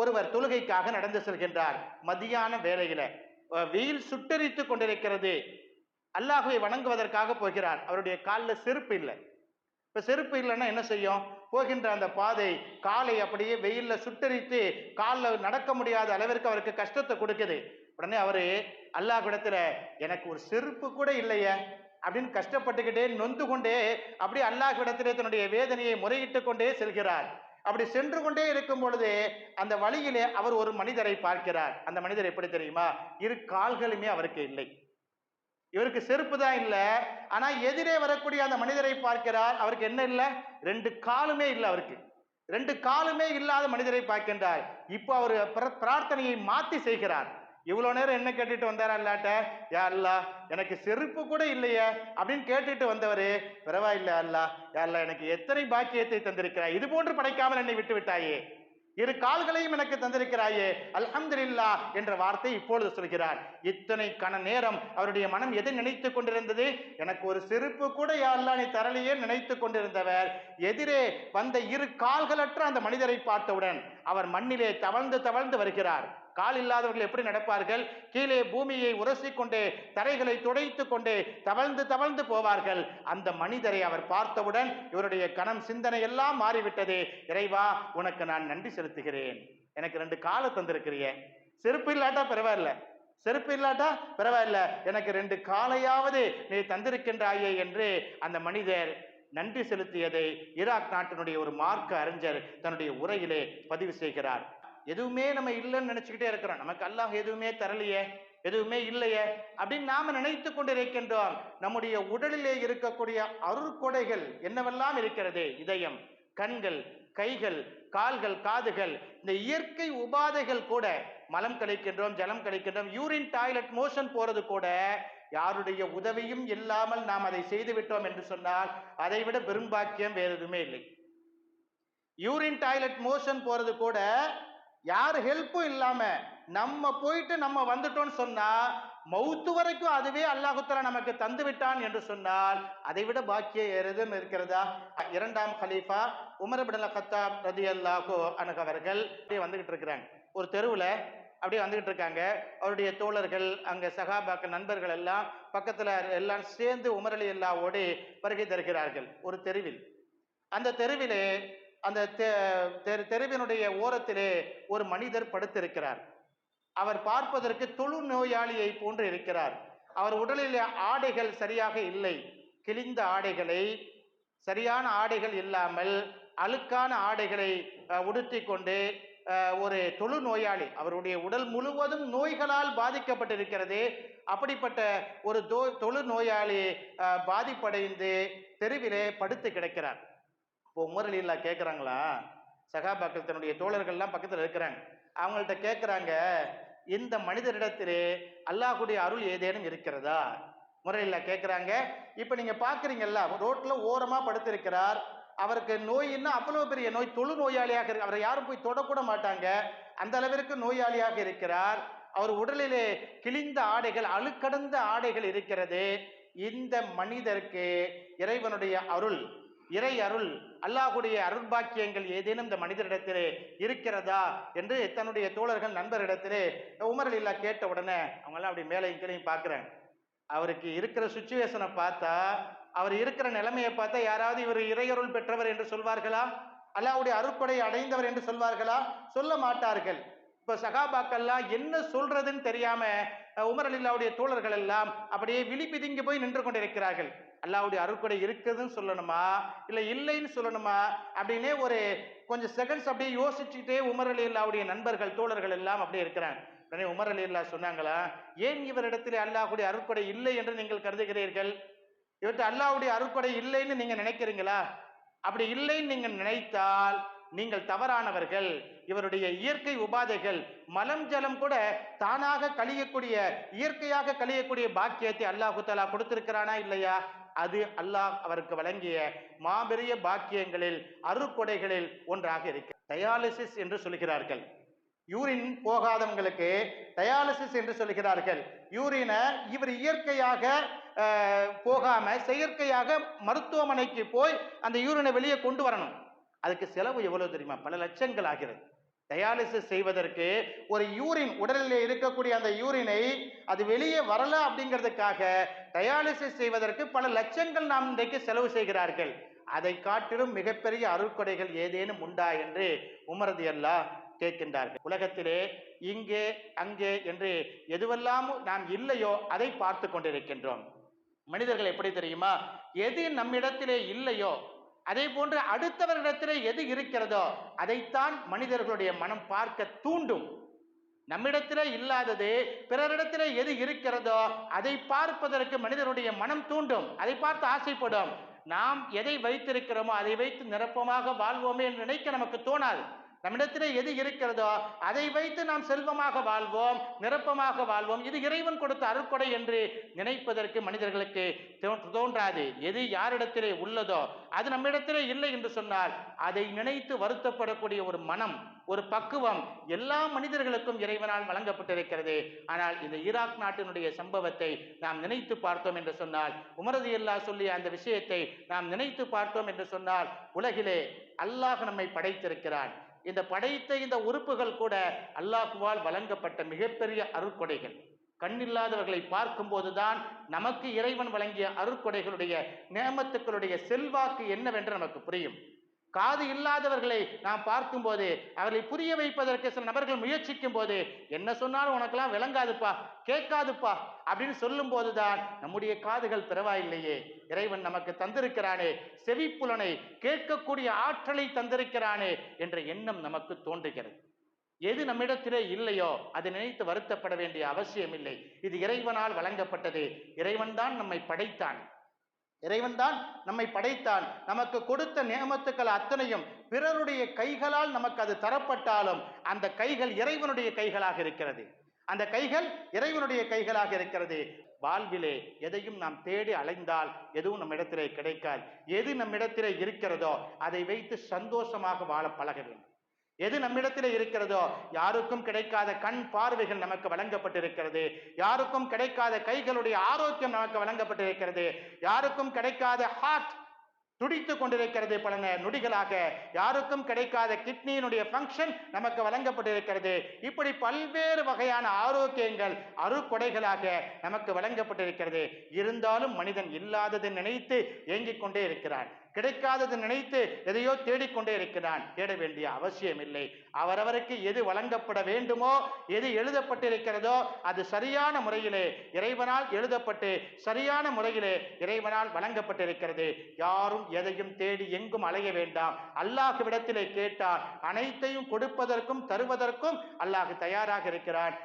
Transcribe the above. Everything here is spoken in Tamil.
ஒருவர் தொழுகைக்காக நடந்து செல்கின்றார். மதியான வேலையில வெயில் சுட்டரித்து கொண்டிருக்கிறது. அல்லாஹுவை வணங்குவதற்காக போகிறார். அவருடைய காலில் செருப்பு இல்லை. இப்ப செருப்பு இல்லைன்னா என்ன செய்யும்? போகின்ற அந்த பாதை காலை அப்படியே வெயிலில் சுட்டரித்து காலில் நடக்க முடியாத அளவிற்கு அவருக்கு கஷ்டத்தை கொடுக்குது. உடனே அவரு அல்லாஹ்விடத்துல எனக்கு ஒரு செருப்பு கூட இல்லையே அப்படின்னு கஷ்டப்பட்டுக்கிட்டே நொந்து கொண்டே அப்படியே அல்லாஹ்விடத்திலே தன்னுடைய வேதனையை முறையிட்டு கொண்டே செல்கிறார். அப்படி சென்று கொண்டே இருக்கும் பொழுது அந்த வழியிலே அவர் ஒரு மனிதரை பார்க்கிறார். அந்த மனிதர் எப்படி தெரியுமா? இரு கால்களுமே அவருக்கு இல்லை. இவருக்கு செருப்பு தான் இல்லை. ஆனா எதிரே வரக்கூடிய அந்த மனிதரை பார்க்கிறார். அவருக்கு என்ன இல்லை? ரெண்டு காலுமே இல்லை அவருக்கு. ரெண்டு காலுமே இல்லாத மனிதரை பார்க்கின்றார். இப்போ அவர் பிர- பிரார்த்தனையை மாத்தி செய்கிறார். இவ்வளோ நேரம் என்ன கேட்டுட்டு வந்தாரா இல்லாட்ட யா அல்லா எனக்கு செருப்பு கூட இல்லையே அப்படின்னு கேட்டுட்டு வந்தவரு பரவாயில்ல அல்லா யா அல்லா எனக்கு எத்தனை பாக்கியத்தை தந்திருக்கிறாய்? இது போன்று படைக்காமல் என்னை விட்டு விட்டாயே. இரு கால்களையும் எனக்கு தந்திருக்கிறாயே. அல்ஹம்துல்லா என்ற வார்த்தை இப்பொழுது சொல்கிறார். இத்தனை கண நேரம் அவருடைய மனம் எதை நினைத்து கொண்டிருந்தது? எனக்கு ஒரு செருப்பு கூட யாரெல்லாம் நீ தரலையே நினைத்து கொண்டிருந்தவர். எதிரே வந்த இரு கால்களற்ற அந்த மனிதரை பார்த்தவுடன் அவர் மண்ணிலே தவழ்ந்து தவழ்ந்து வருகிறார். கால் இல்லாதவர்கள் எப்படி நடப்பார்கள்? கீழே பூமியை உரசிக்கொண்டே தரைகளை துடைத்து கொண்டே தவழ்ந்து தவழ்ந்து போவார்கள். அந்த மனிதரை அவர் பார்த்தவுடன் இவருடைய கணம் சிந்தனை எல்லாம் மாறிவிட்டது. இறைவா உனக்கு நான் நன்றி செலுத்துகிறேன். எனக்கு ரெண்டு காலை தந்திருக்கிறிய செருப்பு இல்லாட்டா பரவாயில்ல. செருப்பு இல்லாட்டா பரவாயில்ல. எனக்கு ரெண்டு காலையாவது நீ தந்திருக்கின்றாயே என்று அந்த மனிதர் நன்றி செலுத்தியதை ஈராக் நாட்டினுடைய ஒரு மார்க்க அறிஞர் தன்னுடைய உரையிலே பதிவு செய்கிறார். எதுவுமே நம்ம இல்லைன்னு நினைச்சுக்கிட்டே இருக்கிறோம். நமக்கு அல்லாஹ் எதுவுமே தரலையே எதுவுமே இல்லையே அப்படின்னு நாம நினைத்து கொண்டிருக்கின்றோம். நம்முடைய உடலிலே இருக்கக்கூடிய அருட்கொடைகள் என்னவெல்லாம் இருக்கிறது? இதயம் கண்கள் கைகள் கால்கள் காதுகள் இந்த இயற்கை உபாதைகள் கூட மலம் கழிக்கின்றோம் ஜலம் கழிக்கின்றோம் யூரின் டாய்லெட் மோஷன் போறது கூட யாருடைய உதவியும் இல்லாமல் நாம் அதை செய்து விட்டோம் என்று சொன்னால் அதை விட பெரும்பாக்கியம் வேறு எதுவுமே இல்லை. யூரின் டாய்லெட் மோஷன் போறது கூட யார் ஹெல்ப்பும் இல்லாம நம்ம போயிட்டு நம்ம வந்துட்டோம்னு சொன்னா மௌத்து வரைக்கும் அதுவே அல்லாஹுத்தலா நமக்கு தந்து விட்டான் என்று சொன்னால் அதை விட பாக்கிய எதுவும் இருக்கிறதா? இரண்டாம் ஹலீஃபா உமர் பிடல கத்தாப் ரதி அல்லாஹோ அவர்கள் அப்படியே வந்துகிட்டு இருக்கிறாங்க. ஒரு தெருவில் அப்படியே வந்துகிட்டு இருக்காங்க. அவருடைய தோழர்கள் அங்கே சகாபாக்க நண்பர்கள் எல்லாம் பக்கத்தில் எல்லாம் சேர்ந்து உமரலி அல்லாவோடு வருகை தருகிறார்கள். ஒரு தெருவில். அந்த தெருவிலே அந்த தெ- தெரு- தெருவினுடைய ஓரத்திலே ஒரு மனிதர் படுத்திருக்கிறார். அவர் பார்ப்பதற்கு தொழு நோயாளியை போன்று இருக்கிறார். அவர் உடலில் ஆடைகள் சரியாக இல்லை. கிழிந்த ஆடைகளை சரியான ஆடைகள் இல்லாமல் அழுக்கான ஆடைகளை உடுத்தி கொண்டு ஒரு தொழு நோயாளி. அவருடைய உடல் முழுவதும் நோய்களால் பாதிக்கப்பட்டிருக்கிறது. அப்படிப்பட்ட ஒரு தொழு நோயாளி பாதிப்படைந்து தெருவிலே படுத்து கிடக்கிறார். இப்போ உமரலில்லா கேட்குறாங்களா சகாபாக்கள் தன்னுடைய தோழர்கள்லாம் பக்கத்தில் இருக்கிறாங்க. அவங்கள்ட்ட கேட்குறாங்க இந்த மனிதரிடத்திலே அல்லாஹுடைய அருள் ஏதேனும் இருக்கிறதா? முறையில் கேட்குறாங்க இப்போ நீங்கள் பார்க்குறீங்கல்ல ரோட்டில் ஓரமாக படுத்திருக்கிறார். அவருக்கு நோயின்னா அவ்வளோ பெரிய நோய் தொழு நோயாளியாக இருக்கு அவரை யாரும் போய் தொடக்கூட மாட்டாங்க. அந்த அளவிற்கு நோயாளியாக இருக்கிறார். அவர் உடலிலே கிழிந்த ஆடைகள் அழுக்கடந்த ஆடைகள் இருக்கிறது. இந்த மனிதருக்கு இறைவனுடைய அருள் இறை அருள் அல்லாஹுடைய அருள்பாக்கியங்கள் ஏதேனும் இந்த மனிதரிடத்திலே இருக்கிறதா என்று தன்னுடைய தோழர்கள் நண்பரிடத்திலே உமரல் இல்லா கேட்ட உடனே அவங்கெல்லாம் அப்படி மேலையும் கீழையும் பார்க்குறாங்க. அவருக்கு இருக்கிற சுச்சுவேஷனை பார்த்தா அவர் இருக்கிற நிலைமையை பார்த்தா யாராவது இவர் இறையருள் பெற்றவர் என்று சொல்வார்களா? அல்லாவுடைய அருட்கொடை அடைந்தவர் என்று சொல்வார்களா? சொல்ல மாட்டார்கள். இப்போ சகாபாக்கள்லாம் என்ன சொல்றதுன்னு தெரியாம உமர் அலில்லாவுடைய தோழர்கள் எல்லாம் அப்படியே விழிப்பிதுங்கி போய் நின்று கொண்டிருக்கிறார்கள். அல்லாவுடைய அருட்கொடை இருக்குதுன்னு சொல்லணுமா? இல்லை இல்லைன்னு சொல்லணுமா? அப்படின்னே ஒரு கொஞ்சம் செகண்ட்ஸ் அப்படியே யோசிச்சுட்டே உமர் அலி அல்லாவுடைய நண்பர்கள் தோழர்கள் எல்லாம் அப்படியே இருக்கிறாங்க. உடனே உமர் அலி அல்லா சொன்னாங்களா ஏன் இவரிடத்தில் அல்லாஹுடைய அருட்கொடை இல்லை என்று நீங்கள் கருதுகிறீர்கள்? இவர்கிட்ட அல்லாஹ்வுடைய அருட்கொடை இல்லைன்னு நீங்க நினைக்கிறீங்களா? அப்படி இல்லைன்னு நீங்கள் நினைத்தால் நீங்கள் தவறானவர்கள். இவருடைய இயற்கை உபாதைகள் மலம் ஜலம் கூட தானாக கழியக்கூடிய இயற்கையாக கழியக்கூடிய பாக்கியத்தை அல்லாஹு தலா கொடுத்திருக்கிறானா இல்லையா? அது அல்லாஹ் அவருக்கு வழங்கிய மாபெரிய பாக்கியங்களில் அருக்கொடைகளில் ஒன்றாக இருக்கு. டயாலிசிஸ் என்று சொல்கிறார்கள். யூரின் போகாதவங்களுக்கு டயாலிசிஸ் என்று சொல்கிறார்கள். யூரினை இவர் இயற்கையாக போகாம செயற்கையாக மருத்துவமனைக்கு போய் அந்த யூரினை வெளியே கொண்டு வரணும். அதுக்கு செலவு எவ்வளவு தெரியுமா? பல லட்சங்கள் ஆகிறது. டயாலிசிஸ் செய்வதற்கு ஒரு யூரின் உடலில் இருக்கக்கூடிய அந்த யூரினை அது வெளியே வரல அப்படிங்கிறதுக்காக டயாலிசிஸ் செய்வதற்கு பல லட்சங்கள் நாம் இன்றைக்கு செலவு செய்கிறார்கள். அதை காட்டிலும் மிகப்பெரிய அருட்கொடைகள் ஏதேனும் உண்டா என்று உமரது அல்லா கேட்கின்றார்கள். உலகத்திலே இங்கே அங்கே என்று எதுவெல்லாம் நாம் இல்லையோ அதை பார்த்து கொண்டிருக்கின்றோம். மனிதர்கள் எப்படி தெரியுமா? எது நம்மிடத்திலே இல்லையோ அதே போன்று அடுத்தவரிடத்தில் எது இருக்கிறதோ அதைத்தான் மனிதர்களுடைய மனம் பார்க்க தூண்டும். நம்மிடத்தில் இல்லாதது பிறரிடத்தில் எது இருக்கிறதோ அதை பார்ப்பதற்கு மனிதனுடைய மனம் தூண்டும். அதை பார்த்து ஆசைப்படும். நாம் எதை வைத்திருக்கிறோமோ அதை வைத்து நிரப்பமாக வாழ்வோமே என்று நினைக்க நமக்கு தோணாது. நம்மிடத்திலே எது இருக்கிறதோ அதை வைத்து நாம் செல்வமாக வாழ்வோம் நிரப்பமாக வாழ்வோம். இது இறைவன் கொடுத்த அருட்கொடை என்று நினைப்பதற்கு மனிதர்களுக்கு தோன்றாது. எது யாரிடத்திலே உள்ளதோ அது நம்மிடத்திலே இல்லை என்று சொன்னால் அதை நினைத்து வருத்தப்படக்கூடிய ஒரு மனம் ஒரு பக்குவம் எல்லா மனிதர்களுக்கும் இறைவனால் வழங்கப்பட்டிருக்கிறது. ஆனால் இந்த ஈராக் நாட்டினுடைய சம்பவத்தை நாம் நினைத்து பார்த்தோம் என்று சொன்னால் உமரது இல்லா சொல்லிய அந்த விஷயத்தை நாம் நினைத்து பார்த்தோம் என்று சொன்னால் உலகிலே அல்லாஹ் நம்மை படைத்திருக்கிறான். இந்த படைத்த இந்த உறுப்புகள் கூட அல்லாஹுவால் வழங்கப்பட்ட மிகப்பெரிய அருட்கொடைகள். கண்ணில்லாதவர்களை பார்க்கும்போதுதான் நமக்கு இறைவன் வழங்கிய அருட்கொடைகளுடைய நேமத்துக்களுடைய செல்வாக்கு என்னவென்று நமக்கு புரியும். காது இல்லாதவர்களை நாம் பார்க்கும்போது அவர்களை புரிய வைப்பதற்கு சில நபர்கள் முயற்சிக்கும் போது என்ன சொன்னாலும் உனக்கெல்லாம் விளங்காதுப்பா கேட்காதுப்பா அப்படின்னு சொல்லும் போதுதான் நம்முடைய காதுகள் பிறவாயில்லையே. இறைவன் நமக்கு தந்திருக்கிறானே. செவிப்புலனை கேட்கக்கூடிய ஆற்றலை தந்திருக்கிறானே என்ற எண்ணம் நமக்கு தோன்றுகிறது. எது நம்மிடத்திலே இல்லையோ அதை நினைத்து வருத்தப்பட வேண்டிய அவசியம் இல்லை இது இறைவனால் வழங்கப்பட்டது. இறைவன்தான் நம்மை படைத்தான். இறைவன்தான் நம்மை படைத்தான். நமக்கு கொடுத்த நியமத்துக்கள் அத்தனையும் பிறருடைய கைகளால் நமக்கு அது தரப்பட்டாலும் அந்த கைகள் இறைவனுடைய கைகளாக இருக்கிறது. அந்த கைகள் இறைவனுடைய கைகளாக இருக்கிறது. வாழ்விலே எதையும் நாம் தேடி அலைந்தால் எதுவும் நம்மிடத்திலே கிடைக்காது. எது நம்மிடத்திலே இருக்கிறதோ அதை வைத்து சந்தோஷமாக வாழ பழக வேண்டும். எது நம்மிடத்தில் இருக்கிறதோ யாருக்கும் கிடைக்காத கண் பார்வைகள் நமக்கு வழங்கப்பட்டிருக்கிறது. யாருக்கும் கிடைக்காத கைகளுடைய ஆரோக்கியம் நமக்கு வழங்கப்பட்டிருக்கிறது. யாருக்கும் கிடைக்காத ஹார்ட் துடித்து கொண்டிருக்கிறது பல நொடிகளாக. யாருக்கும் கிடைக்காத கிட்னியினுடைய ஃபங்க்ஷன் நமக்கு வழங்கப்பட்டிருக்கிறது. இப்படி பல்வேறு வகையான ஆரோக்கியங்கள் அருக்கொடைகளாக நமக்கு வழங்கப்பட்டிருக்கிறது. இருந்தாலும் மனிதன் இல்லாததை நினைத்து ஏங்கிக் கொண்டே இருக்கிறான். கிடைக்காததை நினைத்து எதையோ தேடிக்கொண்டே இருக்கிறான். தேட வேண்டிய அவசியம் இல்லை அவரவருக்கு எது வழங்கப்பட வேண்டுமோ எது எழுதப்பட்டிருக்கிறதோ அது சரியான முறையிலே இறைவனால் எழுதப்பட்டு சரியான முறையிலே இறைவனால் வழங்கப்பட்டிருக்கிறது. யாரும் எதையும் தேடி எங்கும் அலைய வேண்டாம். அல்லாஹ்விடத்திலே கேட்டால் அனைத்தையும் கொடுப்பதற்கும் தருவதற்கும் அல்லாஹ் தயாராக இருக்கிறான்.